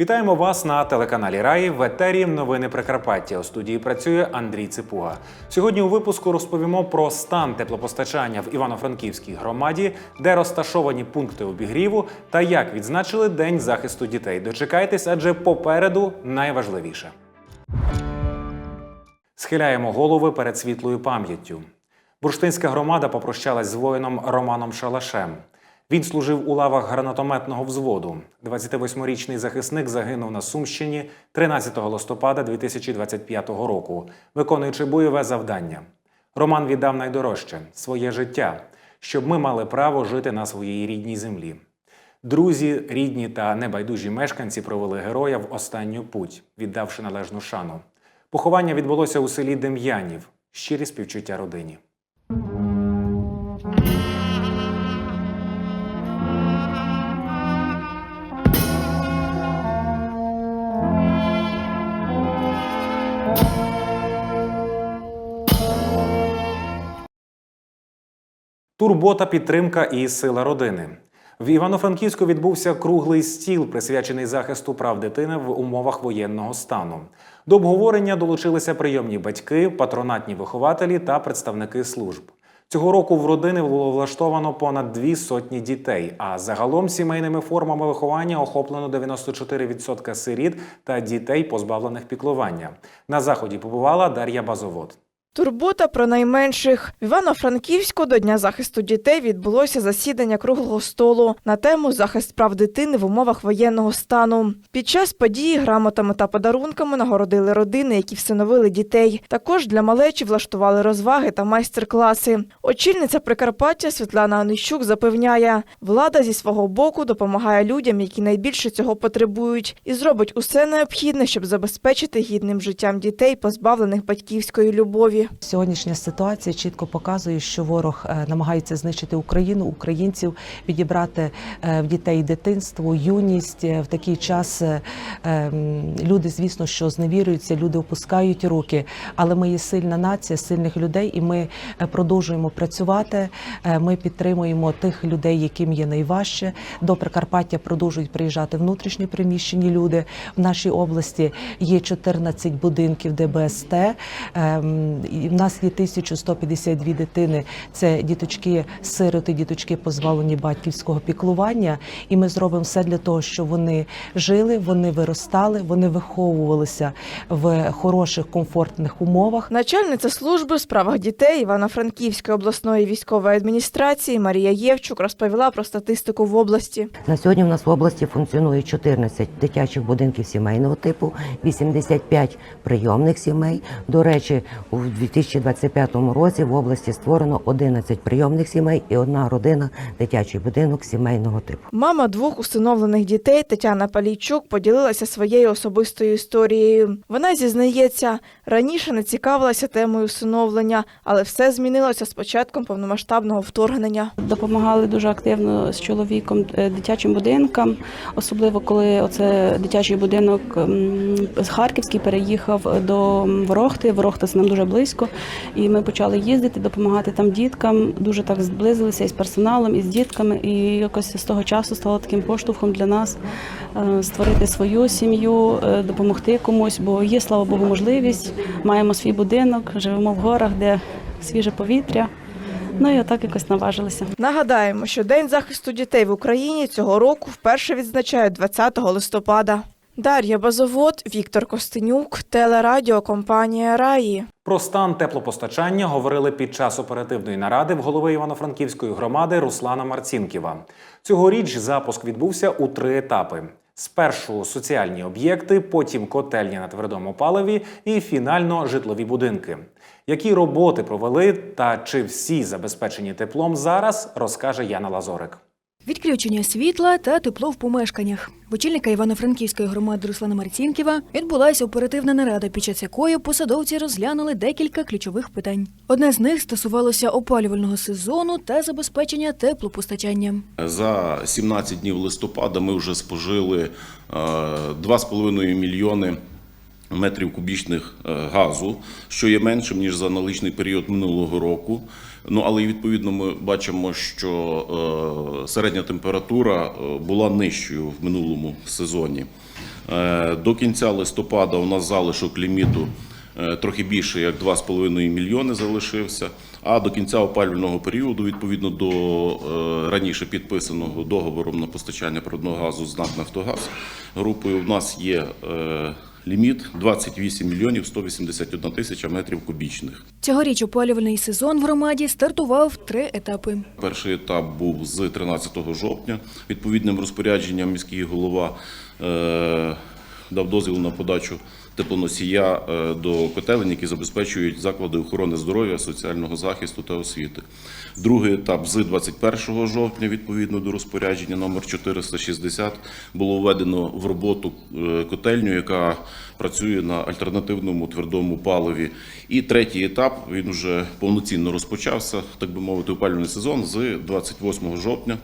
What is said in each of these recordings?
Вітаємо вас на телеканалі Раї в етері Новини Прикарпаття. У студії працює Андрій Ципуга. Сьогодні у випуску розповімо про стан теплопостачання в Івано-Франківській громаді, де розташовані пункти обігріву та як відзначили День захисту дітей. Дочекайтесь, адже попереду найважливіше. Схиляємо голови перед світлою пам'яттю. Бурштинська громада попрощалась з воїном Романом Шалашем. Він служив у лавах гранатометного взводу. 28-річний захисник загинув на Сумщині 13 листопада 2025 року, виконуючи бойове завдання. Роман віддав найдорожче своє життя, щоб ми мали право жити на своїй рідній землі. Друзі, рідні та небайдужі мешканці провели героя в останню путь, віддавши належну шану. Поховання відбулося у селі Дем'янів. Щирі співчуття родині. Турбота, підтримка і сила родини. В Івано-Франківську відбувся круглий стіл, присвячений захисту прав дитини в умовах воєнного стану. До обговорення долучилися прийомні батьки, патронатні вихователі та представники служб. Цього року в родини було влаштовано понад дві сотні дітей. А загалом сімейними формами виховання охоплено 94% сиріт та дітей, позбавлених піклування. На заході побувала Дар'я Базовод. Турбота про найменших в Івано-Франківську до Дня захисту дітей відбулося засідання круглого столу на тему захист прав дитини в умовах воєнного стану. Під час події грамотами та подарунками нагородили родини, які всиновили дітей. Також для малечі влаштували розваги та майстер-класи. Очільниця Прикарпаття Світлана Онищук запевняє, влада зі свого боку допомагає людям, які найбільше цього потребують, і зробить усе необхідне, щоб забезпечити гідним життям дітей, позбавлених батьківської любові. Сьогоднішня ситуація чітко показує, що ворог е, намагається знищити Україну, українців, відібрати е, в дітей дитинство, юність. Е, В такий час ем, люди, звісно, що зневірюються, люди опускають руки. Але ми є сильна нація, сильних людей, і ми продовжуємо працювати. Ми підтримуємо тих людей, яким є найважче. До Прикарпаття продовжують приїжджати внутрішньо приміщені люди. В нашій області є 14 будинків ДБСТ. І в нас є 1152 дитини. Це діточки сироти, діточки позбавлені батьківського піклування. І ми зробимо все для того, щоб вони жили, вони виростали, вони виховувалися в хороших комфортних умовах. Начальниця служби у справах дітей Івано-Франківської обласної військової адміністрації Марія Євчук розповіла про статистику в області. На сьогодні в нас в області функціонує 14 дитячих будинків сімейного типу, 85 прийомних сімей. До речі, у 2025 році в області створено 11 прийомних сімей і одна родина дитячий будинок сімейного типу. Мама двох усиновлених дітей Тетяна Палійчук поділилася своєю особистою історією. Вона зізнається, раніше не цікавилася темою усиновлення, але все змінилося з початком повномасштабного вторгнення. Допомагали дуже активно з чоловіком е, дитячим будинкам, особливо коли оце дитячий будинок з Харківський переїхав до Ворохти. Ворохта це нам дуже близько. І ми почали їздити, допомагати там діткам. Дуже так зблизилися із персоналом, і з дітками. І якось з того часу стало таким поштовхом для нас е, створити свою сім'ю, е, допомогти комусь, бо є, слава Богу, можливість. Маємо свій будинок, живемо в горах, де свіже повітря. Ну і отак якось наважилися. Нагадаємо, що День захисту дітей в Україні цього року вперше відзначають 20 листопада. Дар'я Базовод, Віктор Костенюк, телерадіокомпанія Раї. Про стан теплопостачання говорили під час оперативної наради в голови Івано-Франківської громади Руслана Марцінківа. Цьогоріч запуск відбувся у три етапи: спершу соціальні об'єкти, потім котельні на твердому паливі і фінально житлові будинки. Які роботи провели та чи всі забезпечені теплом зараз, розкаже Яна Лазорик. Відключення світла та тепло в помешканнях. В очільника Івано-Франківської громади Руслана Марцінківа відбулася оперативна нарада, під час якої посадовці розглянули декілька ключових питань. Одне з них стосувалося опалювального сезону та забезпечення теплопостачанням. За 17 днів листопада ми вже спожили е, 2,5 мільйони метрів кубічних е, газу, що є меншим ніж за аналогічний період минулого року. Ну але відповідно ми бачимо, що е, середня температура е, була нижчою в минулому сезоні. Е, До кінця листопада у нас залишок ліміту трохи більше як 2,5 мільйони залишився. А до кінця опалювального періоду, відповідно до раніше підписаного договору на постачання природного газу з НАК «Нафтогаз» групою, у нас є ліміт 28 мільйонів 181 тисяча метрів кубічних. Цьогоріч опалювальний сезон в громаді стартував три етапи. Перший етап був з 13 жовтня. Відповідним розпорядженням міський голова е, дав дозвіл на подачу теплоносія е, до котелень, які забезпечують заклади охорони здоров'я, соціального захисту та освіти. Другий етап з 21 жовтня, відповідно до розпорядження номер 460, було введено в роботу е, котельню, яка працює на альтернативному твердому паливі. І третій етап він вже повноцінно розпочався, так би мовити, опалювальний сезон з 28 жовтня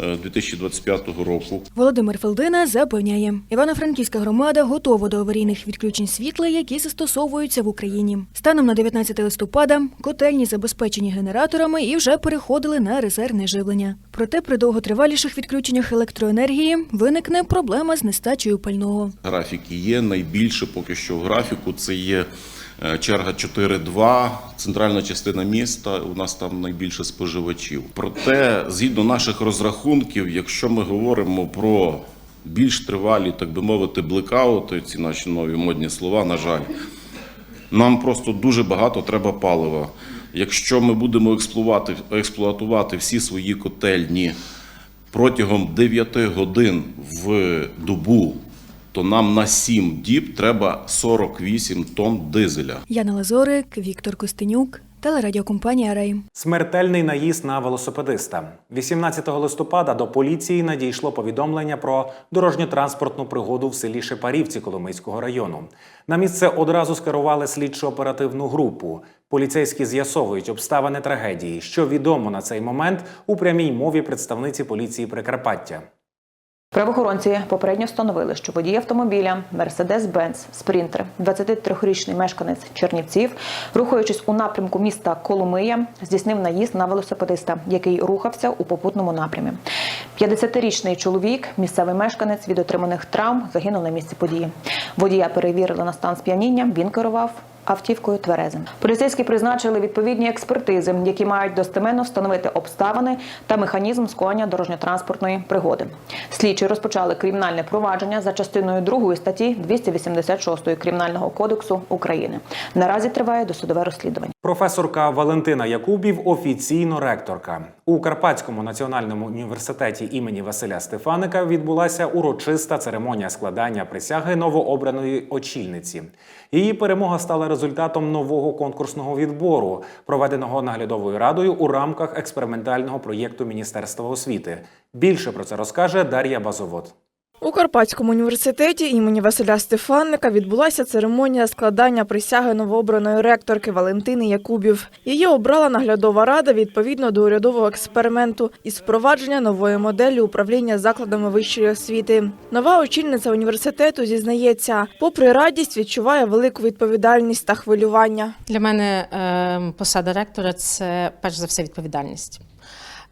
е, 2025 року. Володимир Фелдина запевняє, Івано-Франківська громада готова до аварійних відключень світла, які застосовуються в Україні. Станом на 19 листопада котельні забезпечені генераторами і вже переходили на резервне живлення. Проте при довготриваліших відключеннях електроенергії виникне проблема з нестачею пального. Графіки є. Найбільше поки що в графіку це є е, черга 4.2, центральна частина міста. У нас там найбільше споживачів. Проте, згідно наших розрахунків, якщо ми говоримо про більш тривалі, так би мовити, блекаути, ці наші нові модні слова, на жаль, нам просто дуже багато треба палива. Якщо ми будемо експлуатувати, експлуатувати всі свої котельні протягом 9 годин в добу, то нам на 7 діб треба 48 тонн дизеля. Яна Лазорик, Віктор Костенюк, телерадіокомпанія Рей. Смертельний наїзд на велосипедиста. 18 листопада до поліції надійшло повідомлення про дорожньо-транспортну пригоду в селі Шепарівці Коломийського району. На місце одразу скерували слідчо-оперативну групу. Поліцейські з'ясовують обставини трагедії, що відомо на цей момент у прямій мові представниці поліції Прикарпаття. Правоохоронці попередньо встановили, що водій автомобіля Mercedes-Benz Sprinter, 23-річний мешканець Чернівців, рухаючись у напрямку міста Коломия, здійснив наїзд на велосипедиста, який рухався у попутному напрямі. 50-річний чоловік, місцевий мешканець від отриманих травм, загинув на місці події. Водія перевірили на стан сп'яніння. Він керував автівкою тверезим. Поліцейські призначили відповідні експертизи, які мають достеменно встановити обставини та механізм скоєння дорожньо-транспортної пригоди. Слідчі розпочали кримінальне провадження за частиною 2 статті 286 Кримінального кодексу України. Наразі триває досудове розслідування. Професорка Валентина Якубів офіційно ректорка. У Карпатському національному університеті імені Василя Стефаника відбулася урочиста церемонія складання присяги новообраної очільниці. Її перемога стала результатом нового конкурсного відбору, проведеного наглядовою радою у рамках експериментального проєкту Міністерства освіти. Більше про це розкаже Дар'я Базовод. У Карпатському університеті імені Василя Стефанника відбулася церемонія складання присяги новообраної ректорки Валентини Якубів. Її обрала наглядова рада відповідно до урядового експерименту із впровадження нової моделі управління закладами вищої освіти. Нова очільниця університету зізнається, попри радість, відчуває велику відповідальність та хвилювання. Для мене е, посада ректора це перш за все відповідальність.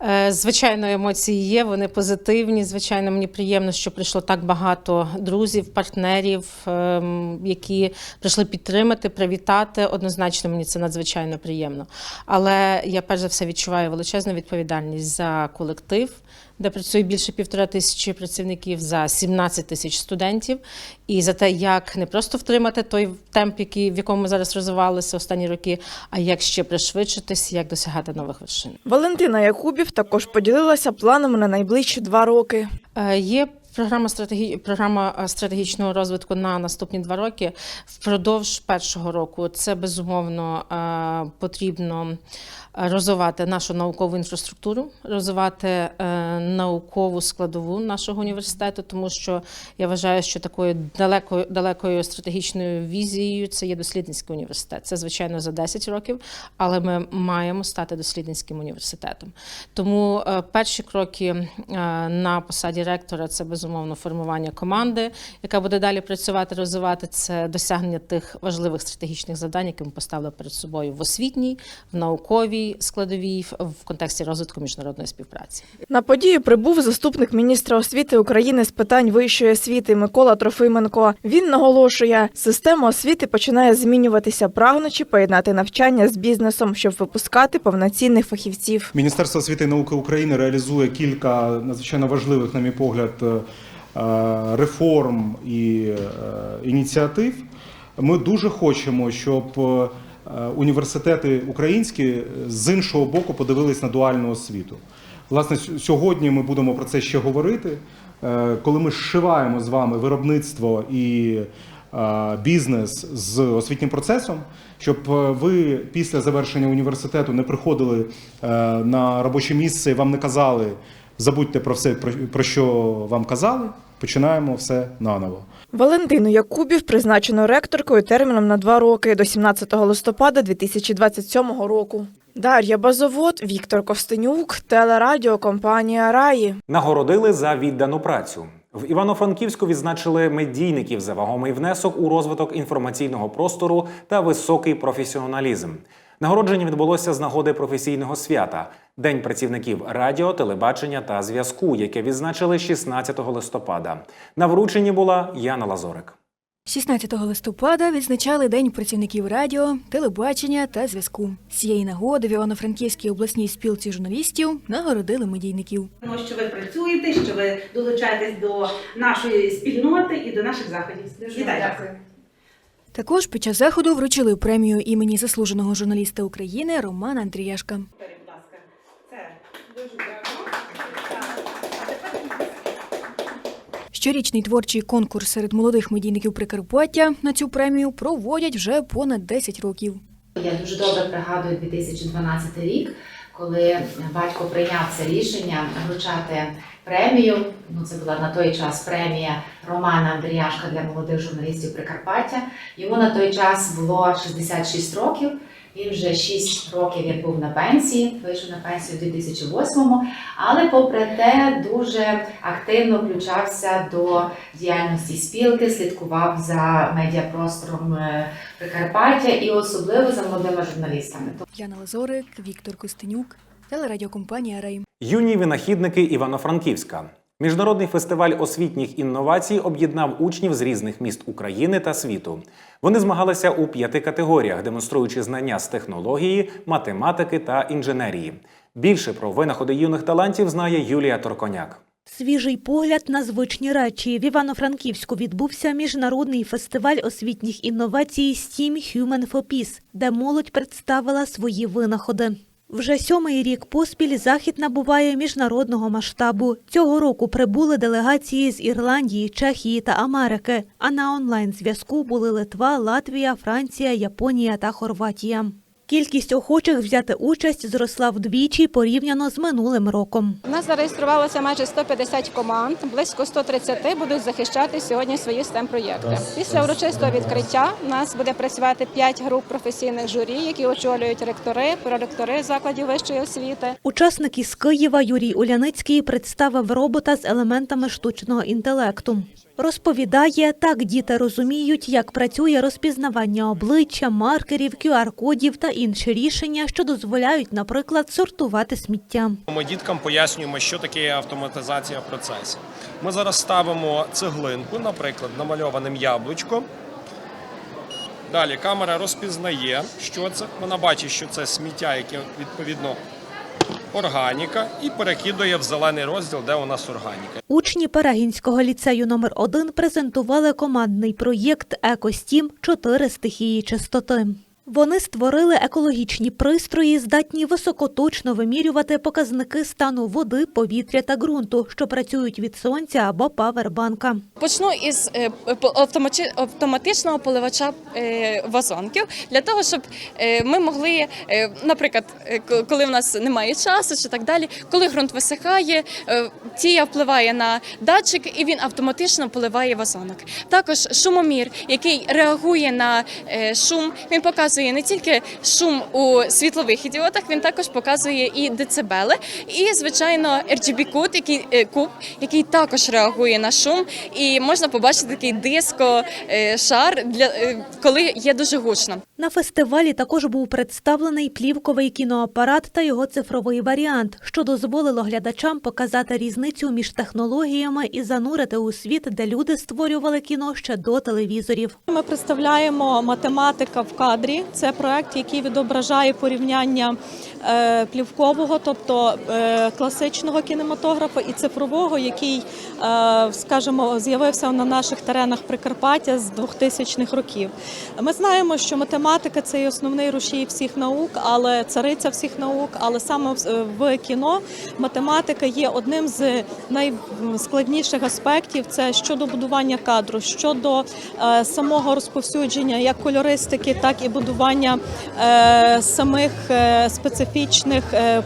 Е, Звичайно, емоції є, вони позитивні. Звичайно, мені приємно, що прийшло так багато друзів, партнерів, ем, які прийшли підтримати, привітати. Однозначно, мені це надзвичайно приємно. Але я перш за все відчуваю величезну відповідальність за колектив, де працює більше півтора тисячі працівників, за 17 тисяч студентів, і за те, як не просто втримати той темп, який в якому ми зараз розвивалися останні роки, а як ще пришвидшитись, як досягати нових вершин. Валентина Якубів також поділилася планами на найближчі два роки. Е, Є програма стратегі... програма е, стратегічного розвитку на наступні два роки. Впродовж першого року це безумовно е, потрібно розвивати нашу наукову інфраструктуру, розвивати е, наукову складову нашого університету, тому що я вважаю, що такою далекою далекою стратегічною візією це є дослідницький університет. Це звичайно за 10 років, але ми маємо стати дослідницьким університетом. Тому е, перші кроки е, на посаді ректора це безумовно безумовно формування команди, яка буде далі працювати, розвивати це досягнення тих важливих стратегічних завдань, які ми поставили перед собою в освітній, в науковій складовій, в- контексті розвитку міжнародної співпраці. На подію прибув заступник міністра освіти України з питань вищої освіти Микола Трофименко. Він наголошує, система освіти починає змінюватися, прагнучи поєднати навчання з бізнесом, щоб випускати повноцінних фахівців. Міністерство освіти і науки України реалізує кілька надзвичайно важливих, на мій погляд, е, реформ і е, ініціатив. Ми дуже хочемо, щоб е, університети українські з іншого боку подивились на дуальну освіту. Власне, сьогодні ми будемо про це ще говорити. Е, Коли ми зшиваємо з вами виробництво і е, бізнес з освітнім процесом, щоб е, ви після завершення університету не приходили е, на робоче місце і вам не казали забудьте про все, про- про що вам казали. Починаємо все наново. Валентину Якубів призначено ректоркою терміном на два роки до 17 листопада 2027 року. Дар'я Базовод, Віктор Ковстенюк, телерадіокомпанія Раї. Нагородили за віддану працю. В Івано-Франківську відзначили медійників за вагомий внесок у розвиток інформаційного простору та високий професіоналізм. Нагородження відбулося з нагоди професійного свята День працівників радіо, телебачення та зв'язку, яке відзначили 16 листопада. На врученні була Яна Лазорик. 16 листопада відзначали День працівників радіо, телебачення та зв'язку. З цієї нагоди в Івано-Франківській обласній спілці журналістів нагородили медійників. Тому що ви працюєте, що ви долучаєтесь до нашої спільноти і до наших заходів. Вітаю вас. Також під час заходу вручили премію імені заслуженого журналіста України Романа Андріяшка. Щорічний творчий конкурс серед молодих медійників Прикарпаття на цю премію проводять вже понад 10 років. Я дуже добре пригадую 2012 рік, коли батько прийняв це рішення вручати премію. Ну, це була на той час премія Романа Андріяшка для молодих журналістів Прикарпаття. Йому на той час було 66 років. Він вже 6 років як був на пенсії, вийшов на пенсію у 2008-му, але попри те дуже активно включався до діяльності спілки, слідкував за медіапростором е, Прикарпаття і особливо за молодими журналістами. Яна Лазорик, Віктор Костенюк, телерадіокомпанія Рей. Юні винахідники Івано-Франківська. Міжнародний фестиваль освітніх інновацій об'єднав учнів з різних міст України та світу. Вони змагалися у п'яти категоріях, демонструючи знання з технології, математики та інженерії. Більше про винаходи юних талантів знає Юлія Торконяк. Свіжий погляд на звичні речі. В Івано-Франківську відбувся міжнародний фестиваль освітніх інновацій STEAM Human for Peace, де молодь представила свої винаходи. Вже сьомий рік поспіль захід набуває міжнародного масштабу. Цього року прибули делегації з Ірландії, Чехії та Америки. А на онлайн зв'язку були Литва, Латвія, Франція, Японія та Хорватія. Кількість охочих взяти участь зросла вдвічі порівняно з минулим роком. У нас зареєструвалося майже 150 команд, близько 130 будуть захищати сьогодні свої stem проєкти. Після урочистого відкриття у нас буде працювати 5 груп професійних журі, які очолюють ректори, проректори закладів вищої освіти. Учасник із Києва Юрій Уляницький представив робота з елементами штучного інтелекту. Розповідає, так діти розуміють, як працює розпізнавання обличчя, маркерів, QR-кодів та інші рішення, що дозволяють, наприклад, сортувати сміття. Ми діткам пояснюємо, що таке автоматизація процесів. Ми зараз ставимо цеглинку, наприклад, намальованим яблучком. Далі камера розпізнає, що це. Вона бачить, що це сміття, яке відповідно органіка, і перекидує в зелений розділ, де у нас органіка. Учні Перегінського ліцею номер 1 презентували командний проєкт «Екостім. Чотири стихії чистоти». Вони створили екологічні пристрої, здатні високоточно вимірювати показники стану води, повітря та ґрунту, що працюють від сонця або павербанка. Почну із е, автоматичного поливача е, вазонків для того, щоб е, ми могли, наприклад, коли в нас немає часу чи так далі, коли ґрунт висихає, тія впливає на датчик і він автоматично поливає вазонок. Також шумомір, який реагує на шум, він показує. Показує не тільки шум у світлових ідіотах, він також показує і децибели, і звичайно RGB кут, який е, куб, який також реагує на шум, і можна побачити такий диско е, шар для е, коли є дуже гучно. На фестивалі також був представлений плівковий кіноапарат та його цифровий варіант, що дозволило глядачам показати різницю між технологіями і занурити у світ, де люди створювали кіно ще до телевізорів. Ми представляємо математика в кадрі. Це проект, який відображає порівняння е, плівкового, тобто е, класичного кінематографа і цифрового, який, е, скажімо, з'явився на наших теренах Прикарпаття з 2000-х років. Ми знаємо, що математика це є основний рушій всіх наук, але цариця всіх наук. Але саме в- кіно математика є одним з найскладніших аспектів. Це щодо будування кадру, щодо самого розповсюдження як кольористики, так і будування е, самих е, специфічних е,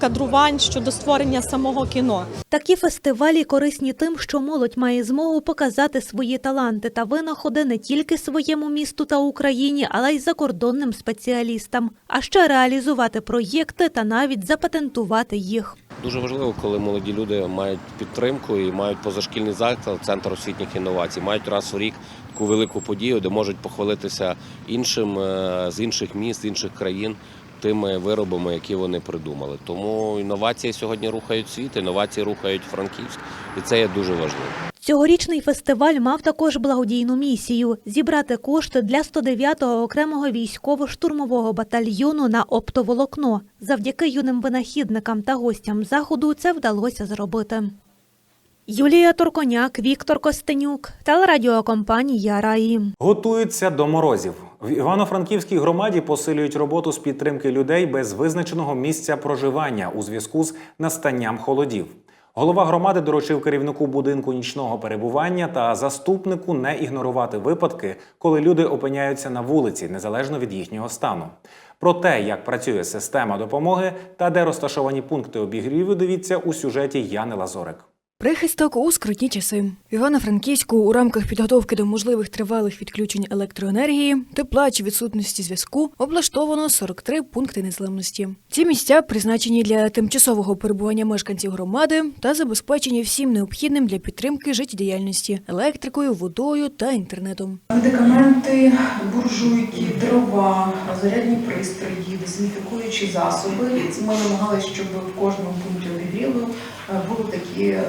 кадрувань щодо створення самого кіно. Такі фестивалі корисні тим, що молодь має змогу показати свої таланти та винаходи не тільки своєму місту та Україні, але й закордонним спеціалістам, а ще реалізувати проєкти та навіть запатентувати їх. Дуже важливо, коли молоді люди мають підтримку і мають позашкільний заклад, центр освітніх інновацій, мають раз у рік таку велику подію, де можуть похвалитися іншим е, з інших міст, з інших країн тими виробами, які вони придумали. Тому інновації сьогодні рухають світ, інновації рухають Франківськ, і це є дуже важливо. Цьогорічний фестиваль мав також благодійну місію зібрати кошти для 109-го окремого військово-штурмового батальйону на оптоволокно. Завдяки юним винахідникам та гостям заходу це вдалося зробити. Юлія Торконяк, Віктор Костенюк, телерадіокомпанія Раї. Готуються до морозів. В Івано-Франківській громаді посилюють роботу з підтримки людей без визначеного місця проживання у зв'язку з настанням холодів. Голова громади доручив керівнику будинку нічного перебування та заступнику не ігнорувати випадки, коли люди опиняються на вулиці, незалежно від їхнього стану. Про те, як працює система допомоги та де розташовані пункти обігріву, дивіться у сюжеті Яни Лазорик. Прихисток у скрутні часи. В Івано-Франківську у рамках підготовки до можливих тривалих відключень електроенергії, тепла чи відсутності зв'язку облаштовано 43 пункти незламності. Ці місця призначені для тимчасового перебування мешканців громади та забезпечені всім необхідним для підтримки життєдіяльності електрикою, водою та інтернетом. Медикаменти, буржуйки, дрова, зарядні пристрої, дезінфікуючі засоби. Ми намагалися, щоб в кожному пункті обігріву е, були такі е,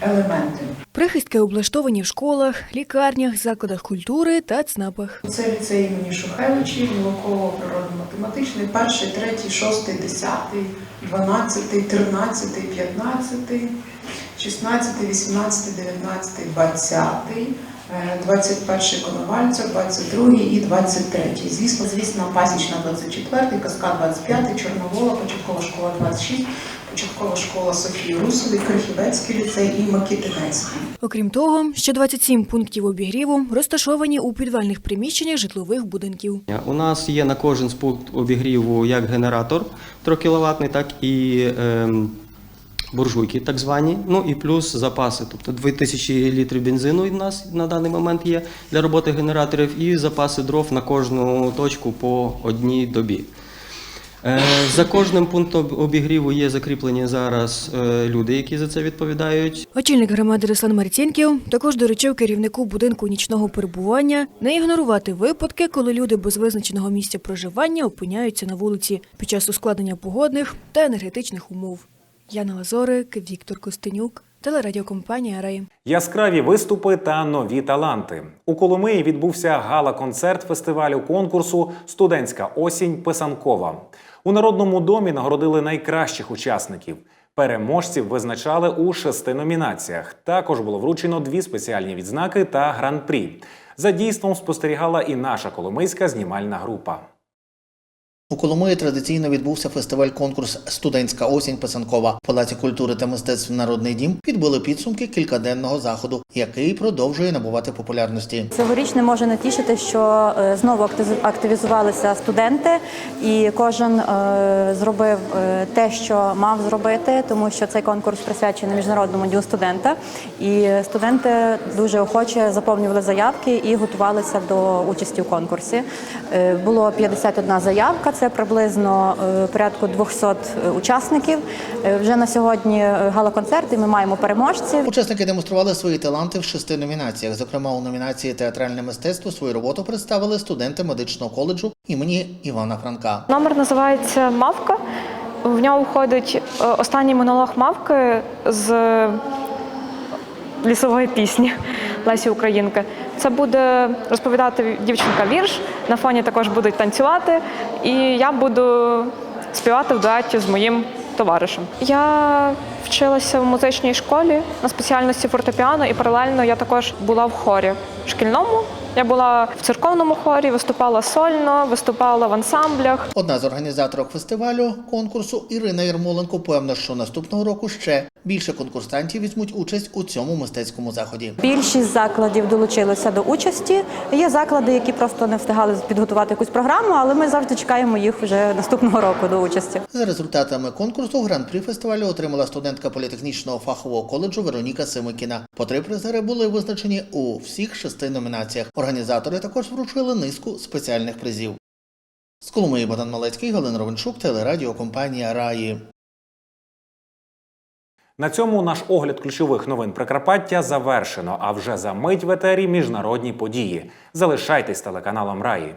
елементи. Прихистки облаштовані в школах, лікарнях, закладах культури та ЦНАПах. Це ліцей імені Шухевичів, науково-природно-математичний, перший, третій, шостий, десятий, дванадцятий, тринадцятий, п'ятнадцятий, шістнадцятий, вісімнадцятий, дев'ятнадцятий, двадцятий. е, 21-й Коновальця, 22-й і 23-й. Звісно, звісно, Пасічна 24-й, Каскад 25-й, Чорновола, початкова школа 26, початкова школа Софії Русової, Крихівецький ліцей і Микитинецький. Окрім того, ще 27 пунктів обігріву розташовані у підвальних приміщеннях житлових будинків. У нас є на кожен з пункт обігріву як генератор 3 кВт, так і ем, буржуйки, так звані. Ну і плюс запаси. Тобто 2000 літрів бензину у нас на даний момент є для роботи генераторів, і запаси дров на кожну точку по одній добі. Е, За кожним пунктом обігріву є закріплені зараз е, люди, які за це відповідають. Очільник громади Руслан Марцінків також доручив керівнику будинку нічного перебування не ігнорувати випадки, коли люди без визначеного місця проживання опиняються на вулиці під час ускладнення погодних та енергетичних умов. Яна Лазорик, Віктор Костенюк, телерадіокомпанія Рей. Яскраві виступи та нові таланти. У Коломиї відбувся гала-концерт фестивалю конкурсу Студентська осінь писанкова. У народному домі нагородили найкращих учасників. Переможців визначали у шести номінаціях. Також було вручено дві спеціальні відзнаки та гран-прі. За дійством спостерігала і наша коломийська знімальна група. У Коломиї традиційно відбувся фестиваль-конкурс Студентська осінь писанкова. В Палаці культури та мистецтв Народний дім підбили підсумки кількаденного заходу, який продовжує набувати популярності. Цьогоріч не може не тішити, що е, знову активізувалися студенти, і кожен е, зробив е, те, що мав зробити, тому що цей конкурс присвячений міжнародному дню студента. І студенти дуже охоче заповнювали заявки і готувалися до участі у конкурсі. Було 51 заявка, це приблизно е, порядку 200 учасників. Е, Вже на сьогодні е, гала-концерт, і ми маємо переможців. Учасники демонстрували свої таланти в шести номінаціях. Зокрема, у номінації Театральне мистецтво свою роботу представили студенти медичного коледжу імені Івана Франка. Номер називається Мавка. В нього входить е, останній монолог мавки з лісової пісні Лесі Українки. Це буде розповідати дівчинка вірш. На фоні також будуть танцювати, і я буду співати в дуеті з моїм товаришем. Я вчилася в музичній школі на спеціальності фортепіано, і паралельно я також була в хорі шкільному. Я була в церковному хорі, виступала сольно, виступала в ансамблях. Одна з організаторок фестивалю конкурсу Ірина Ярмоленко певна, що наступного року ще більше конкурсантів візьмуть участь у цьому мистецькому заході. Більшість закладів долучилися до участі. Є заклади, які просто не встигали підготувати якусь програму, але ми завжди чекаємо їх вже наступного року до участі. За результатами конкурсу гран-прі фестивалю отримала студентка політехнічного фахового коледжу Вероніка Симикіна. По три призери були визначені у всіх шести номінаціях. Організатори також вручили низку спеціальних призів. З Коломиї Богдан Малецький, Галина Ровенчук, телерадіокомпанія Раї. На цьому наш огляд ключових новин Прикарпаття завершено. А вже за мить в етері міжнародні події. Залишайтесь телеканалом Раї.